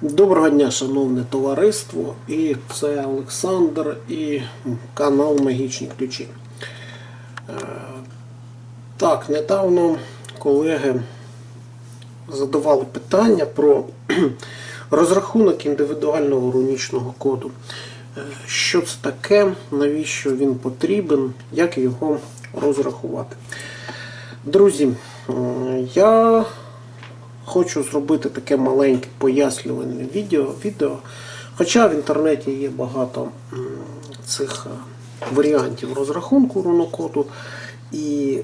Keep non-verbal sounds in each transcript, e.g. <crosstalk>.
Доброго дня, шановне товариство, і це Олександр і канал Магічні ключі. Е, Так, недавно колеги задавали питання про <clears throat> розрахунок індивідуального рунічного коду. Е, Що це таке, навіщо він потрібен, як його розрахувати. Друзі, е, я хочу зробити таке маленьке пояснювальне відео. відео. Хоча в інтернеті є багато цих е, варіантів розрахунку рунокоду, і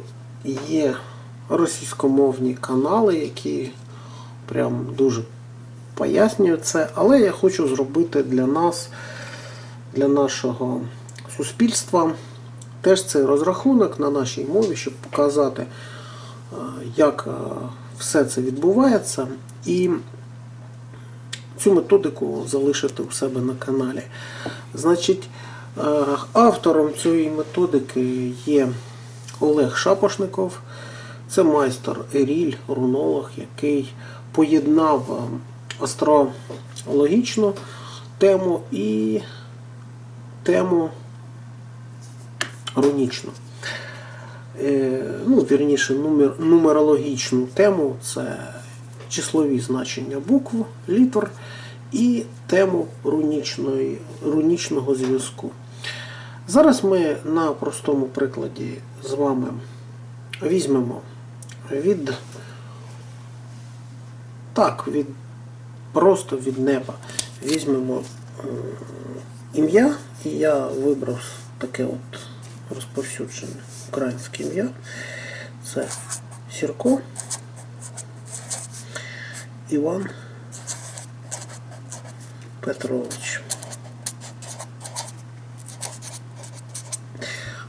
є російськомовні канали, які прям дуже пояснюють це. Але я хочу зробити для нас, для нашого суспільства, теж цей розрахунок на нашій мові, щоб показати, е, як е, все це відбувається, і цю методику залишити у себе на каналі. Значить, е, автором цієї методики є Олег Шапошников. Це майстер Еріль, рунолог, який поєднав е, астрологічну тему і тему рунічну. Е, ну, вірніше, нумер, нумерологічну тему це числові значення букв, літер і тему рунічної, рунічного зв'язку. Зараз ми на простому прикладі з вами візьмемо від так, від просто від неба візьмемо ім'я, і я вибрав таке от розповсюджене українське ім'я. Це Сірко Іван Петрович.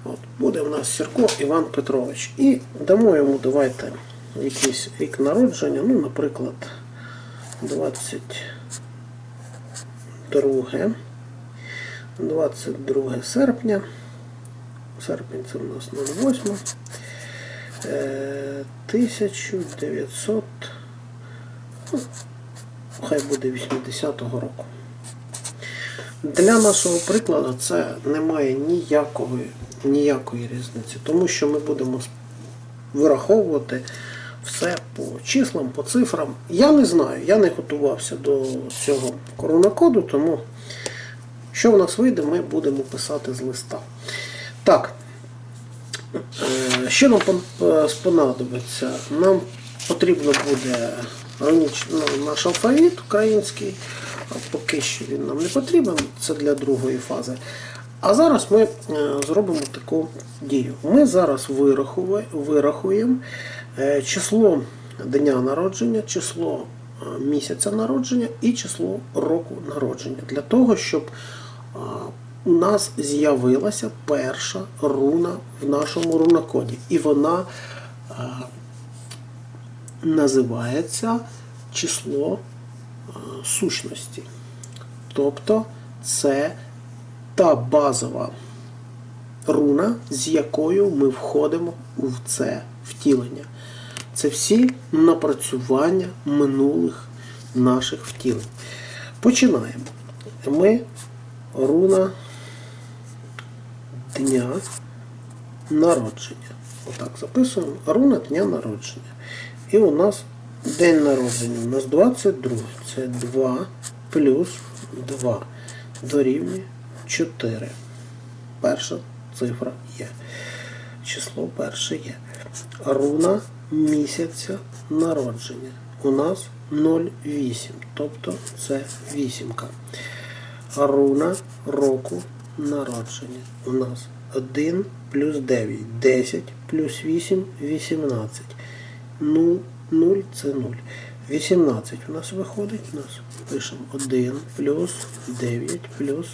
От, буде в нас Сірко Іван Петрович. І дамо йому, давайте, якийсь рік народження, ну, наприклад, 22 22 серпня. Серпень це у нас 08. Е, 1900, ну, хай буде 80-го року. Для нашого прикладу це не має ніякої, ніякої різниці, тому що ми будемо вираховувати все по числам, по цифрам. Я не знаю, я не готувався до цього коронакоду, тому що в нас вийде, ми будемо писати з листа. Так, е, що нам е. Нам потрібно буде ну, наш алфавіт український, а поки що він нам не потрібен, це для другої фази. А зараз ми е, зробимо таку дію. Ми зараз вирахуємо число дня народження, число місяця народження і число року народження. Для того, щоб у нас з'явилася перша руна в нашому рунокоді. І вона е, називається число е, сущності. Тобто це та базова руна, з якою ми входимо в це втілення. Це всі напрацювання минулих наших втілень. Починаємо. Ми руна дня народження. Отак записуємо. Руна дня народження. І у нас день народження. У нас 22. Це 2 плюс 2 дорівнює 4. Перша цифра є. Число перше є. Руна місяця народження. У нас 0,8. Тобто це вісімка. Руна року народження. У нас 1 плюс 9, 10 плюс 8, 18. 0, 0 це 0. 18 у нас виходить. У нас пишемо 1 плюс 9 плюс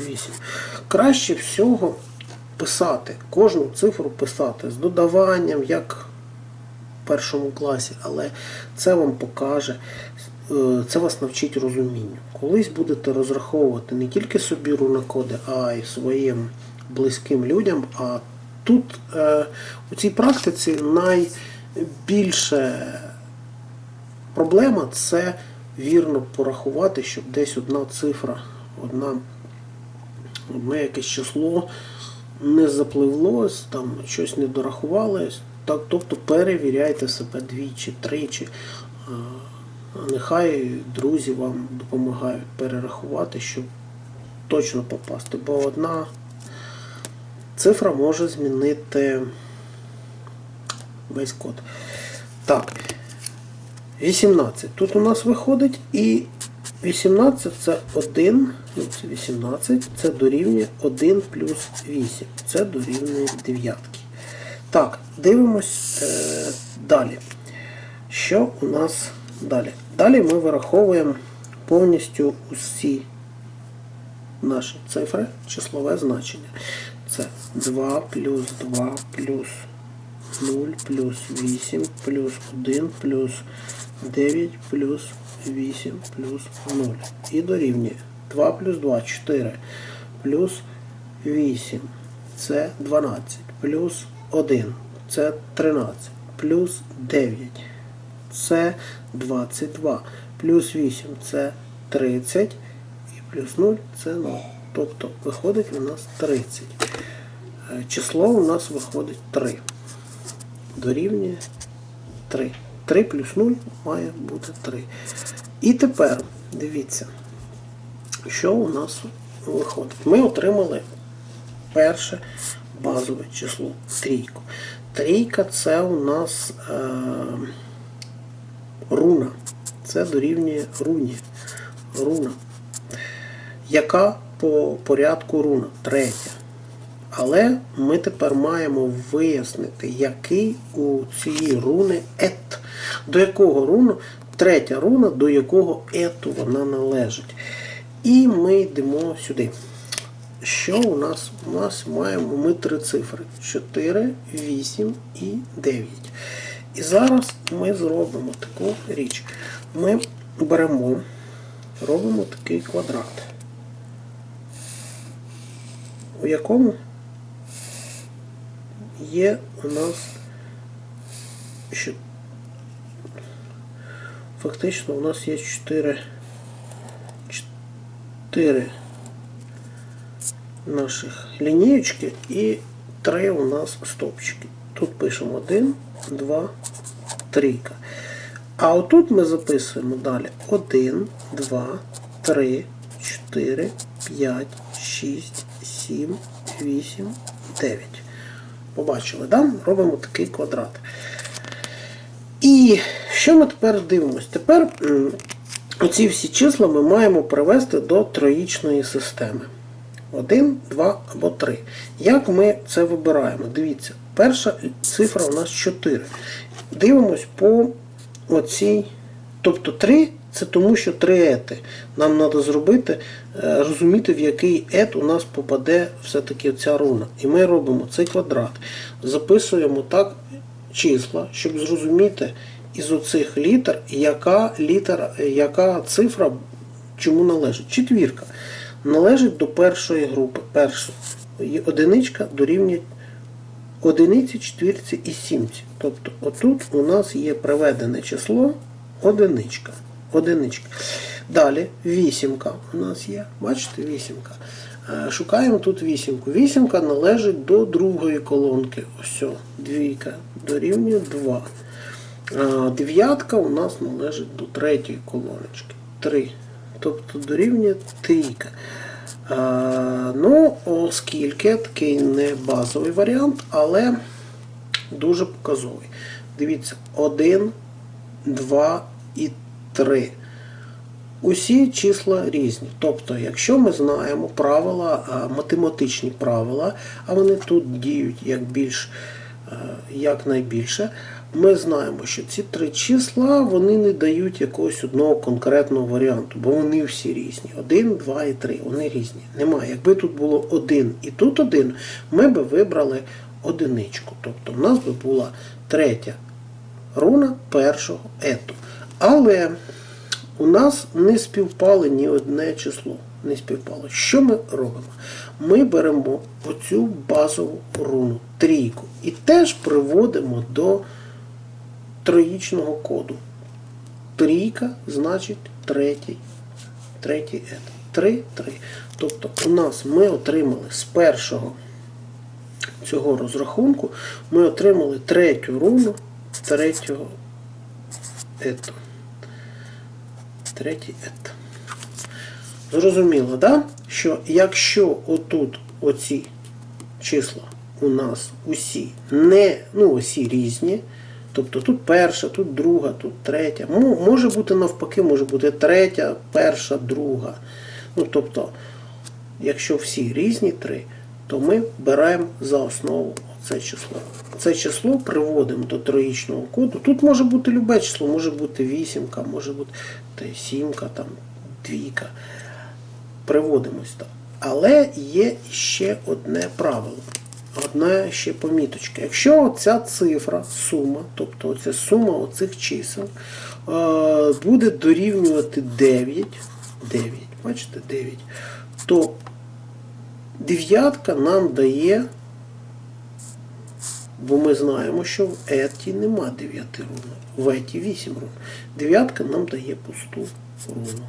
8. Краще всього писати, кожну цифру писати з додаванням, як в першому класі, але це вам покаже, це вас навчить розумінню. Колись будете розраховувати не тільки собі рунокоди, а й своїм близьким людям. А тут е, у цій практиці найбільше проблема це вірно порахувати, щоб десь одна цифра, одна, одне якесь число не запливлось, там щось не дорахувалось. Так, тобто перевіряйте себе двічі, тричі. Нехай друзі вам допомагають перерахувати, щоб точно попасти. Бо одна цифра може змінити весь код. Так. 18. Тут у нас виходить і 18 це 1, ну це 18, це дорівнює 1 плюс 8. Це дорівнює 9. Так, дивимось е, далі. Що у нас далі? Далі ми вираховуємо повністю усі наші цифри, числове значення. Це 2 плюс 2 плюс 0 плюс 8 плюс 1 плюс 9 плюс 8 плюс 0. І дорівнює 2 плюс 2 4 плюс 8 це 12 плюс 1 це 13 плюс 9 це 22 плюс 8 це 30 і плюс 0 це 0. Тобто виходить у нас 30. Е, Число у нас виходить 3 дорівнює 3. 3 плюс 0 має бути 3. І тепер дивіться, що у нас виходить. Ми отримали перше базове число трійку. Трійка це у нас е, руна. Це дорівнює руні. Руна. Яка по порядку руна? Третя. Але ми тепер маємо вияснити, який у цієї руни ет. До якого руну, третя руна, до якого ету вона належить. І ми йдемо сюди. Що у нас? У нас маємо ми три цифри: 4, 8 і 9. І зараз ми зробимо таку річ. Ми беремо, робимо такий квадрат, у якому є у нас що фактично у нас є 4 4 наших лінієчки і 3 у нас стопчики. Тут пишемо 1, 2, 3. А отут ми записуємо далі 1, 2, 3, 4, 5, 6, 7, 8, 9. Побачили, да? робимо такий квадрат. І що ми тепер дивимося? Тепер оці всі числа ми маємо привести до троїчної системи. 1, 2 або 3. Як ми це вибираємо? Дивіться, перша цифра у нас 4. Дивимось по оцій. Тобто 3 це тому, що 3 ети. Нам треба зробити, е, розуміти, в який ет у нас попаде все-таки ця руна. І ми робимо цей квадрат. Записуємо так числа, щоб зрозуміти із оцих літер, яка літера, яка цифра чому належить. Четвірка належить до першої групи. Перша одиничка дорівнює одиниці, четвірці і сімці. Тобто отут у нас є приведене число одиничка. одиничка. Далі вісімка у нас є. Бачите, вісімка. Е, Шукаємо тут вісімку. Вісімка належить до другої колонки. Ось, двійка дорівнює 2. Дев'ятка у нас належить до третьої колоночки. 3. Тобто дорівнює трійка. А, ну, оскільки такий не базовий варіант, але дуже показовий. Дивіться, 1, 2 і 3. Усі числа різні. Тобто, якщо ми знаємо правила, математичні правила, а вони тут діють як більш, е, як найбільше, ми знаємо, що ці три числа вони не дають якогось одного конкретного варіанту, бо вони всі різні. Один, два і три. Вони різні. Немає. Якби тут було один і тут один, ми би вибрали одиничку. Тобто в нас би була третя руна першого ету. Але у нас не співпало ні одне число. Не співпало. Що ми робимо? Ми беремо оцю базову руну, трійку, і теж приводимо до троїчного коду. Трійка значить третій, третій етап. 3, 3. Тобто у нас ми отримали з першого цього розрахунку, ми отримали третю руну третього ету. Третій ет. Зрозуміло, да? що якщо отут оці числа у нас усі не, ну, усі різні, тобто тут перша, тут друга, тут третя. Може бути навпаки, може бути третя, перша, друга. Ну, тобто, якщо всі різні три, то ми беремо за основу це число. Це число приводимо до троїчного коду. Тут може бути любе число, може бути вісімка, може бути сімка, там, двійка. Приводимось так. Але є ще одне правило. Одна ще поміточка. Якщо ця цифра, сума, тобто оця сума оцих чисел, е, буде дорівнювати 9, 9, бачите, 9, то дев'ятка нам дає, бо ми знаємо, що в еті нема 9 рун, в еті 8 рун. Дев'ятка нам дає пусту руну.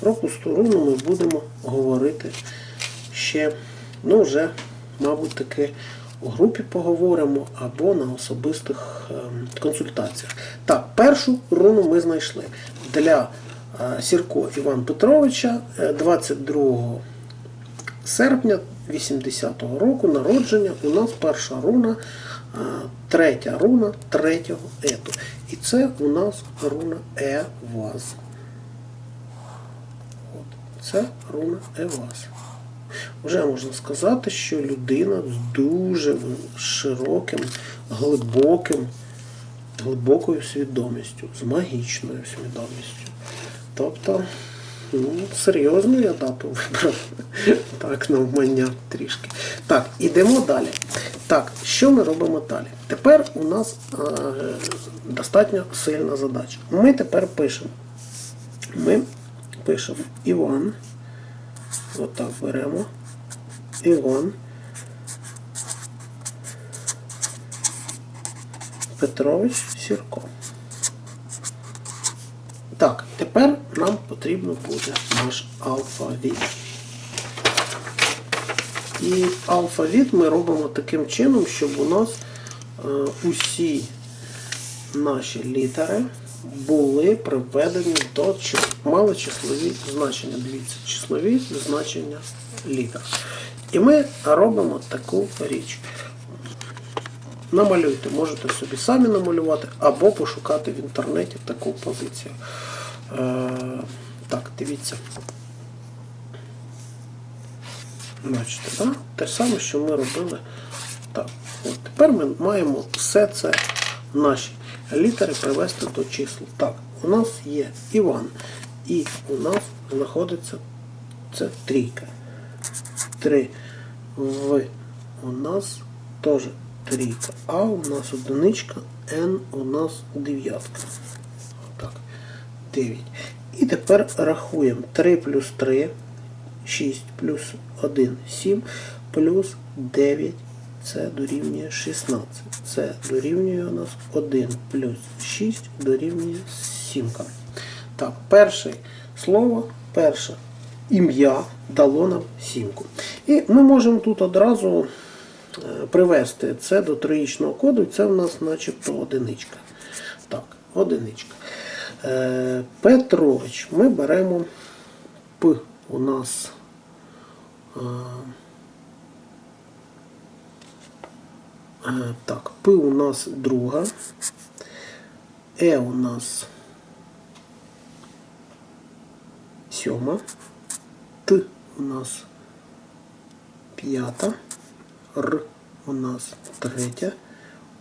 Про пусту руну ми будемо говорити ще, ну вже, мабуть, таки у групі поговоримо або на особистих ем, консультаціях. Так, першу руну ми знайшли. Для е, Сірко Іван Петровича е, 22 серпня 80-го року народження у нас перша руна, е, третя руна третього ету. І це у нас руна Е-Ваз. Це руна Еваз. Вже можна сказати, що людина з дуже широким, глибоким, глибокою свідомістю, з магічною свідомістю. Тобто, ну, серйозну я дату вибрав. Так, навмання трішки. Так, ідемо далі. Так, що ми робимо далі? Тепер у нас е, достатньо сильна задача. Ми тепер пишемо. Ми пишемо Іван. Отак беремо. Іван. Петрович Сірко. Так, тепер нам потрібно буде наш алфавіт. І алфавіт ми робимо таким чином, щоб у нас е, усі наші літери були приведені до чи- мали числові значення. Дивіться, числові значення літер. І ми робимо таку річ. Намалюйте, можете собі самі намалювати або пошукати в інтернеті таку позицію. Е, так, дивіться. Бачите, да? те ж саме, що ми робили. Так, от тепер ми маємо все це наші літери привести до чисел. Так, у нас є Іван, і у нас знаходиться це трійка. Три в у нас теж трійка. А у нас одиничка, Н у нас дев'ятка. Так, 9. І тепер рахуємо 3 плюс 3, 6 плюс 1, 7, плюс 9, це дорівнює 16. Це дорівнює у нас 1 плюс 6 дорівнює 7. Так, перше слово, перше ім'я дало нам сімку. І ми можемо тут одразу е, привести це до троїчного коду, це в нас начебто одиничка. Так, одиничка. Е, Петрович, ми беремо П у нас. е, Так, П у нас друга. Е у нас сьома. Т у нас п'ята. Р у нас третя.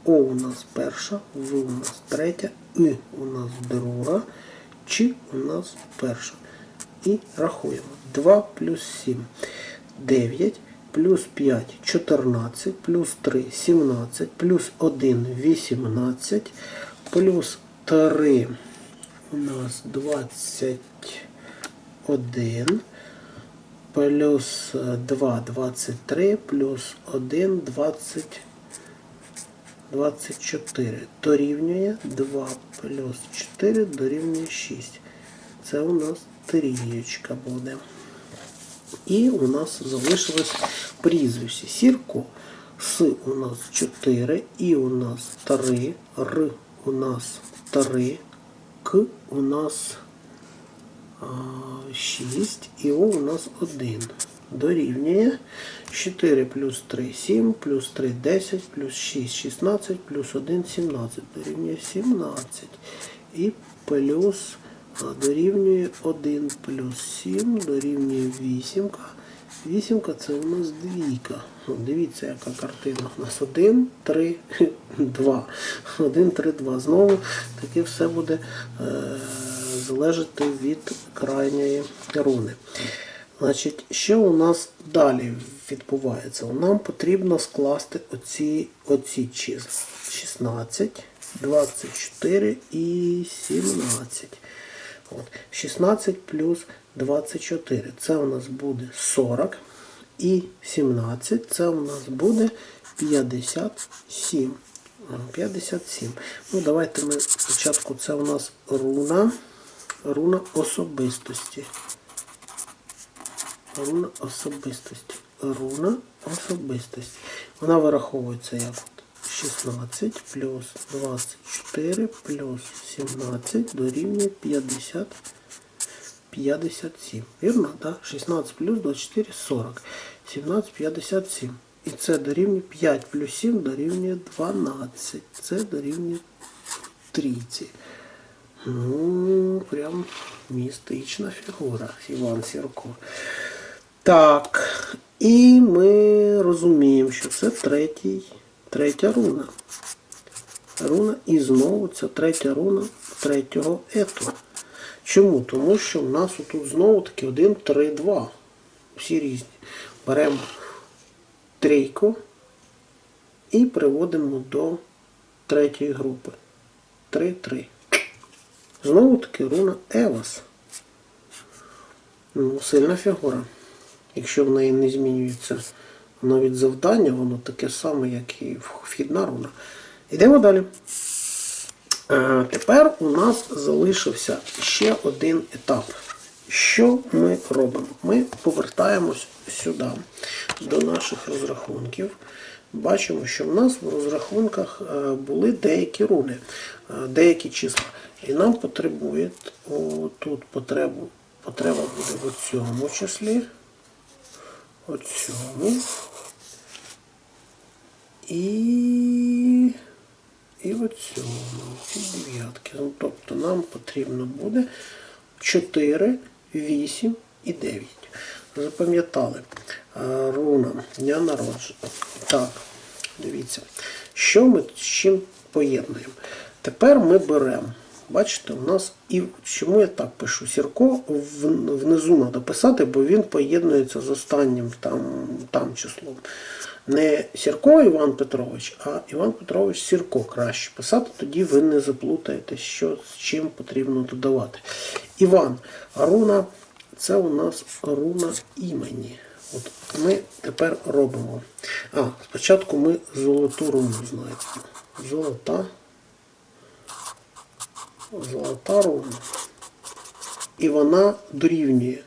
О у нас перша, В у нас третя, И у нас друга, Ч у нас перша. І рахуємо. 2 плюс 7 9, плюс 5 14, плюс 3 17, плюс 1 18, плюс 3 у нас 21, плюс 2 23, плюс 1 20. 24 дорівнює 2 плюс 4 дорівнює 6. Це у нас трієчка буде. І у нас залишилось прізвище. Сірко. С у нас 4, І у нас 3, Р у нас 3, К у нас 6 і у нас 1. Дорівнює 4 плюс 3 7, плюс 3 10, плюс 6 16, плюс 1 17. Дорівнює 17. І плюс дорівнює 1 плюс 7, дорівнює 8. Вісімка це у нас двійка. Дивіться, яка картина. У нас 1, 3, 2. 1, 3, 2. Знову таки все буде е, залежати від крайньої руни. Значить, що у нас далі відбувається? Нам потрібно скласти оці, оці числа. 16, 24 і 17. От. 16 плюс 24. Це у нас буде 40. І 17 це у нас буде 57. 57. Ну, давайте ми спочатку це у нас руна, руна особистості. Руна особистості. Руна особистості. Вона вираховується як 16 плюс 24 плюс 17 дорівнює 50. 57. Вірно? Да? 16 плюс 24 40. 17 57. І це дорівнює 5 плюс 7 дорівнює 12. Це дорівнює 30. Ну, прям містична фігура Іван Сірко. Так. І ми розуміємо, що це третій, третя руна. Руна і знову це третя руна третього ету. Чому? Тому що в нас тут знову таки 1, 3, 2. Всі різні. Беремо трійку і приводимо до третьої групи. 3, 3. Знову таки руна Евас. Ну, сильна фігура. Якщо в неї не змінюється навіть завдання, воно таке саме, як і вхідна руна. Йдемо далі. Е, Тепер у нас залишився ще один етап. Що ми робимо? Ми повертаємось сюди, до наших розрахунків. Бачимо, що в нас в розрахунках е, були деякі руни, е, деякі числа. І нам потребує тут потребу, потреба буде в цьому числі, в цьому. І і в цьому, ці дев'ятки. Ну, тобто нам потрібно буде 4, 8 і 9. Запам'ятали. Руна дня народження. Так, дивіться, що ми з чим поєднуємо. Тепер ми беремо. Бачите, у нас і чому я так пишу? Сірко внизу треба писати, бо він поєднується з останнім там, там числом. Не Сірко Іван Петрович, а Іван Петрович Сірко краще писати, тоді ви не заплутаєте, що з чим потрібно додавати. Іван, руна це у нас руна імені. От ми тепер робимо. А, спочатку ми золоту руну знаємо. Золота. Золота руна. І вона дорівнює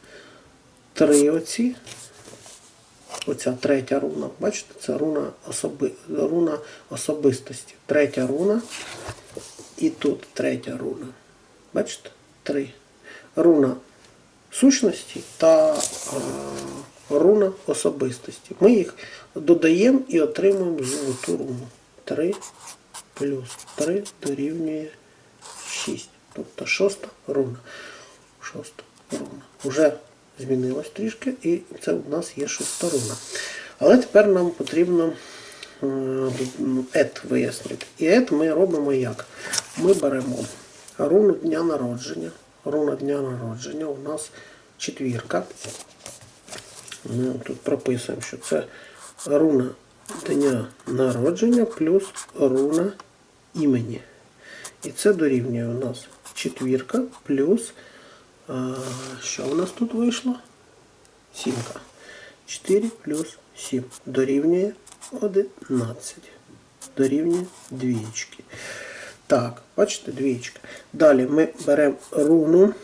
три оці. Оця третя руна. Бачите, це руна, особи, руна особистості. Третя руна. І тут третя руна. Бачите? Три. Руна сущності та е, руна особистості. Ми їх додаємо і отримуємо золоту руну. 3 плюс 3 дорівнює 6. Тобто шоста руна. Шоста руна. Уже змінилось трішки, і це у нас є шоста руна. Але тепер нам потрібно е, ет вияснити. І ет ми робимо як? Ми беремо руну дня народження. Руна дня народження у нас четвірка. Ми тут прописуємо, що це руна дня народження плюс руна імені. І це дорівнює у нас четвірка плюс. Що у нас тут вийшло? Сімка. 4 плюс 7 дорівнює 11. Дорівнює двічки. Так, бачите, двічка. Далі ми беремо руну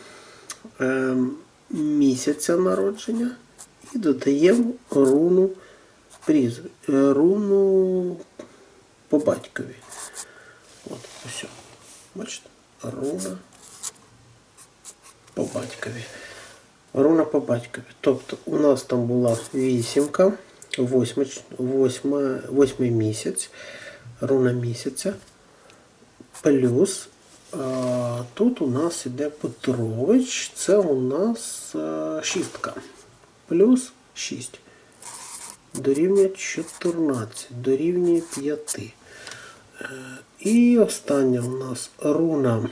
е, місяця народження і додаємо руну прізв... е, руну по батькові. От, ось. Бачите? Руна по батькові. Руна по батькові. Тобто у нас там була вісімка, восьмий місяць, руна місяця. Плюс тут у нас іде Петрович, це у нас а, шістка. Плюс 6. Дорівнює 14, дорівнює 5. Е, І остання у нас руна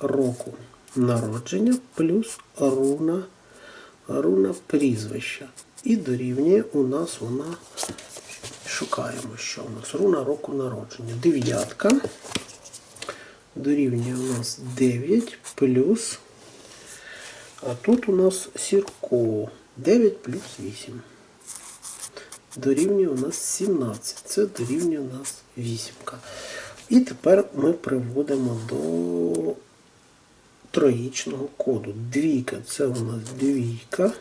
року народження плюс руна, руна прізвища. І дорівнює у нас вона. Шукаємо, що у нас руна року народження. Дев'ятка. Дорівнює у нас 9 плюс. А тут у нас Сірко. 9 плюс 8. Дорівнює у нас 17. Це дорівнює у нас вісімка. І тепер ми приводимо до троїчного коду. Двійка це у нас двійка.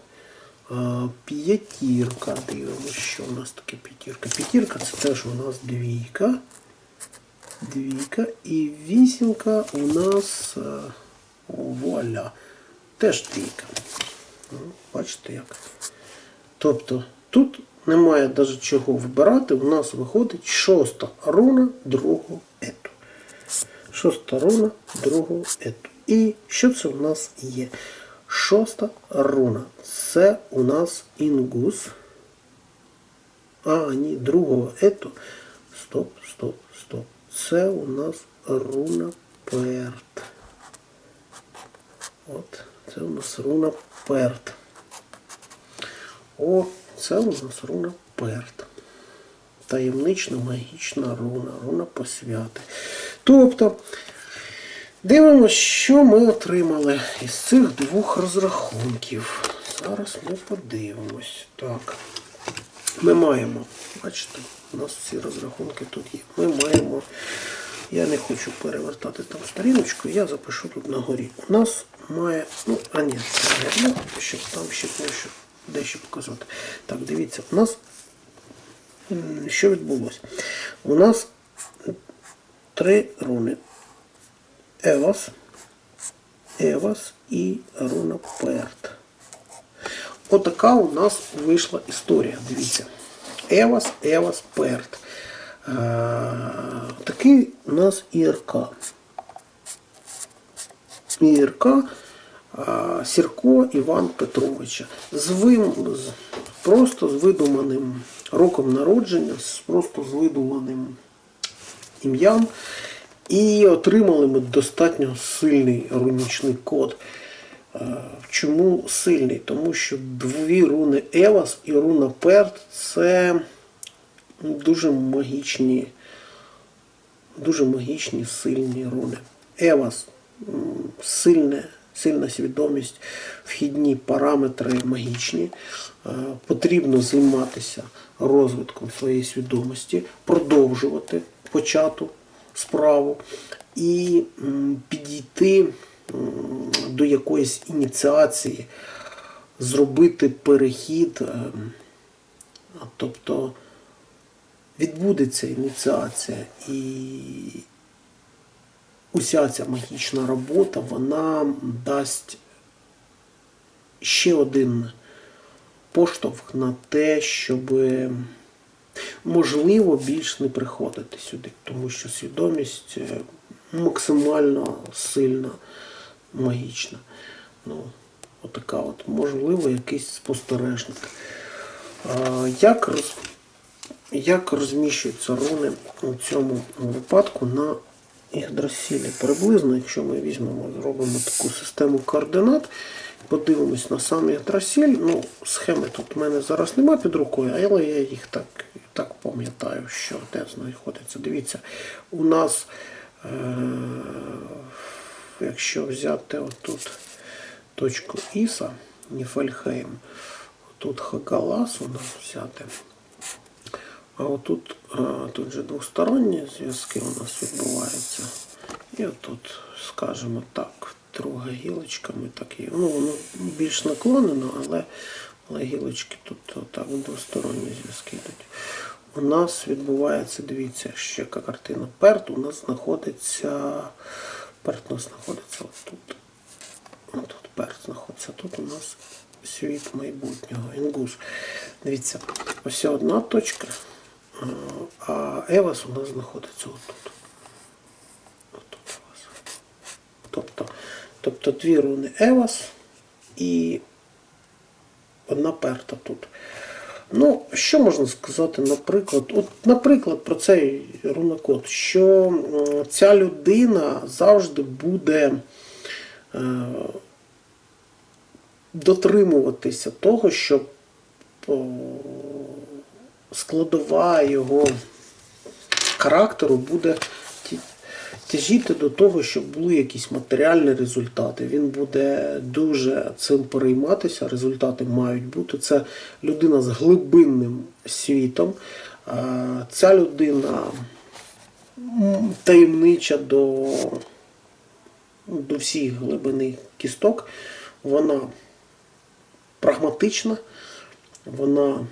П'ятірка. Дивимося, що у нас таке п'ятірка. П'ятірка це теж у нас двійка. Двійка. І вісімка у нас вуаля. Теж двійка. Ну, Бачите як. Тобто тут немає навіть чого вибирати. У нас виходить шоста руна другого ету. Шоста руна другого ету. І що це у нас є? Шоста руна. Це у нас інгус. А, ні, другого ету. Стоп, стоп. Це у нас руна перт. От, це у нас руна перт. О, це у нас руна перт. Таємнична магічна руна, руна посвяти. Тобто, дивимося, що ми отримали із цих двох розрахунків. Зараз ми подивимось. Так. Ми маємо, бачите, у нас всі розрахунки тут є. Ми маємо, я не хочу перевертати там сторіночку, я запишу тут на горі. У нас має, ну, а ні, ну, щоб там ще дещо, дещо показати. Так, дивіться, у нас що відбулося? У нас три руни. Евас, Евас і руна Перт. Отака у нас вийшла історія. Дивіться. Евас, Евас, Перт. Е, такий у нас ІРК. ІРК е, Сірко Іван Петровича. З вим, з, просто з видуманим роком народження, з, просто з видуманим ім'ям. І отримали ми достатньо сильний рунічний код. Чому сильний? Тому що дві руни Евас і руна Перт це дуже магічні, дуже магічні сильні руни. Евас сильне, сильна свідомість, вхідні параметри магічні. Е, Потрібно займатися розвитком своєї свідомості, продовжувати почату справу і підійти до якоїсь ініціації, зробити перехід, е, тобто відбудеться ініціація і уся ця магічна робота, вона дасть ще один поштовх на те, щоб можливо більш не приходити сюди, тому що свідомість е, максимально сильна, магічна. Ну, отака от, можливо, якийсь спостережник. Як, роз, як розміщуються руни у цьому випадку на Ігдрасілі? Приблизно, якщо ми візьмемо, зробимо таку систему координат, подивимось на сам Ігдрасіль. Ну, схеми тут в мене зараз нема під рукою, але я їх так, так пам'ятаю, що де знаходиться. Дивіться, у нас, якщо взяти отут точку Іса, Ніфельхейм, тут Хагалас у нас взяти. А отут а, тут же двосторонні зв'язки у нас відбуваються. І отут, скажімо так, друга гілочка, ми так і, ну, воно більш наклонено, але, але гілочки тут так двосторонні зв'язки йдуть. У нас відбувається, дивіться, ще яка картина. Перт у нас знаходиться. Перт у нас знаходиться отут. Тут перт знаходиться. Тут у нас світ майбутнього. Інгус. Дивіться, ось одна точка, а- Евас у нас знаходиться отут. Отут. Тобто, тобто дві руни Евас і одна перта тут. Ну, що можна сказати, наприклад, от, наприклад, про цей рунокод, що ця людина завжди буде е, дотримуватися того, щоб о, складова його характеру буде тяжіти до того, щоб були якісь матеріальні результати. Він буде дуже цим перейматися. Результати мають бути. Це людина з глибинним світом. Ця людина таємнича до, до всіх глибини кісток. Вона прагматична, вона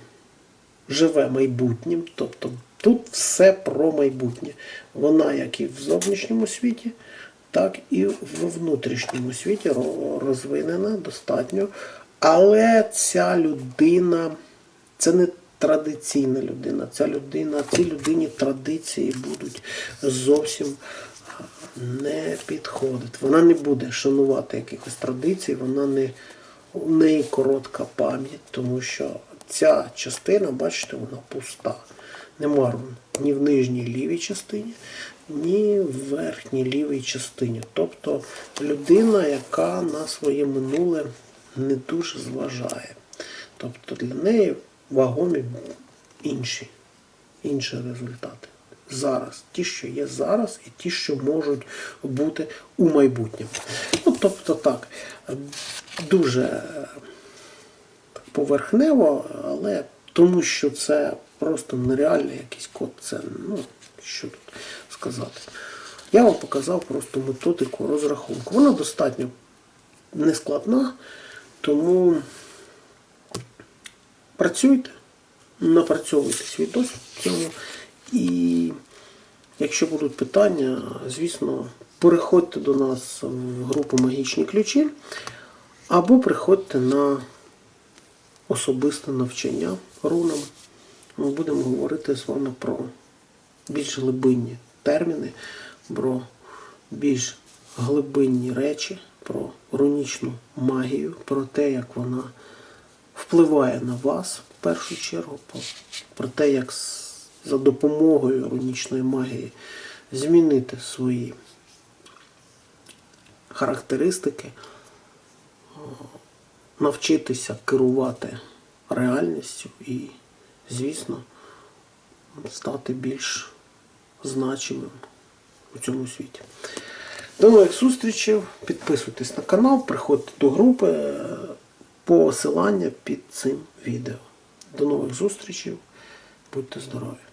живе майбутнім. Тобто тут все про майбутнє. Вона як і в зовнішньому світі, так і в внутрішньому світі розвинена достатньо. Але ця людина це не традиційна людина. Ця людина, цій людині традиції будуть зовсім не підходити. Вона не буде шанувати якихось традицій, вона не у неї коротка пам'ять, тому що ця частина, бачите, вона пуста. Нема рун ні в нижній лівій частині, ні в верхній лівій частині. Тобто людина, яка на своє минуле не дуже зважає. Тобто для неї вагомі інші, інші результати. Зараз. Ті, що є зараз, і ті, що можуть бути у майбутньому. Ну, тобто так, дуже поверхнево, але тому що це просто нереальний якийсь код. Це, ну, що тут сказати. Я вам показав просто методику розрахунку. Вона достатньо нескладна, тому працюйте, напрацьовуйте свій досвід в цьому. І якщо будуть питання, звісно, переходьте до нас в групу Магічні ключі або приходьте на особисте навчання рунам. Ми будемо говорити з вами про більш глибинні терміни, про більш глибинні речі, про рунічну магію, про те, як вона впливає на вас в першу чергу, про- те, як за допомогою рунічної магії змінити свої характеристики, навчитися керувати реальністю і, звісно, стати більш значимим у цьому світі. До нових зустрічей. Підписуйтесь на канал, приходьте до групи. Посилання під цим відео. До нових зустрічей. Будьте здорові!